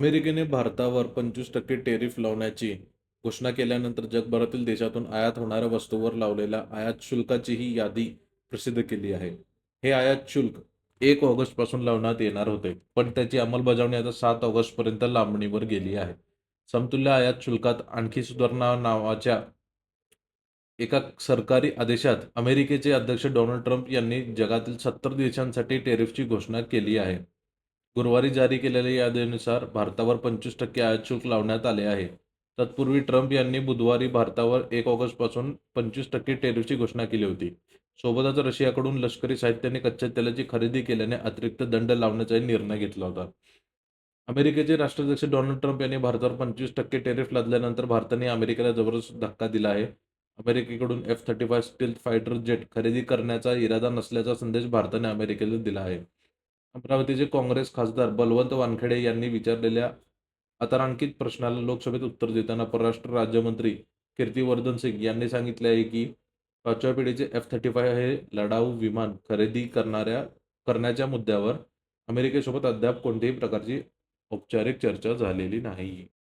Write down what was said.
अमेरिकेने भारतावर पंचवीस टक्के टेरिफ लावण्याची घोषणा केल्यानंतर जगभरातील देशातून आयात होणाऱ्या वस्तूवर लावलेल्या आयात शुल्काचीही यादी प्रसिद्ध केली आहे. हे आयात शुल्क एक ऑगस्टपासून लावण्यात येणार होते पण त्याची अंमलबजावणी आता सात ऑगस्टपर्यंत लांबणीवर गेली आहे. समतुल्य आयात शुल्कात आणखी सुधारणा नावाच्या एका सरकारी आदेशात अमेरिकेचे अध्यक्ष डोनाल्ड ट्रम्प यांनी जगातील सत्तर देशांसाठी टेरिफची घोषणा केली आहे. गुरुवारी जारी केलेल्या यादीनुसार भारतावर पंचवीस टक्के आयात शुल्क लावण्यात आले आहे. तत्पूर्वी ट्रम्प यांनी बुधवारी भारतावर एक ऑगस्टपासून पंचवीस टक्के टेरिफची घोषणा केली होती. सोबतच रशियाकडून लष्करी साहित्याने कच्च्या तेलाची खरेदी केल्याने अतिरिक्त दंड लावण्याचाही निर्णय घेतला होता. अमेरिकेचे राष्ट्राध्यक्ष डोनाल्ड ट्रम्प यांनी भारतावर पंचवीस टक्के टेरिफ लादल्यानंतर भारताने अमेरिकेला जबरदस्त धक्का दिला आहे. अमेरिकेकडून F thirty five stealth fighter jet खरेदी करण्याचा इरादा नसल्याचा संदेश भारताने अमेरिकेला दिला आहे. अमरावतीचे काँग्रेस खासदार बलवंत वानखेडे यांनी विचारलेल्या अतारांकित प्रश्नाला लोकसभेत उत्तर देताना परराष्ट्र राज्यमंत्री कीर्तिवर्धन सिंग यांनी सांगितले आहे की पाचव्या पिढीचे एफ थर्टी फाय हे लढाऊ विमान खरेदी करणाऱ्या करण्याच्या मुद्द्यावर अमेरिकेसोबत अद्याप कोणत्याही प्रकारची औपचारिक चर्चा झालेली नाही.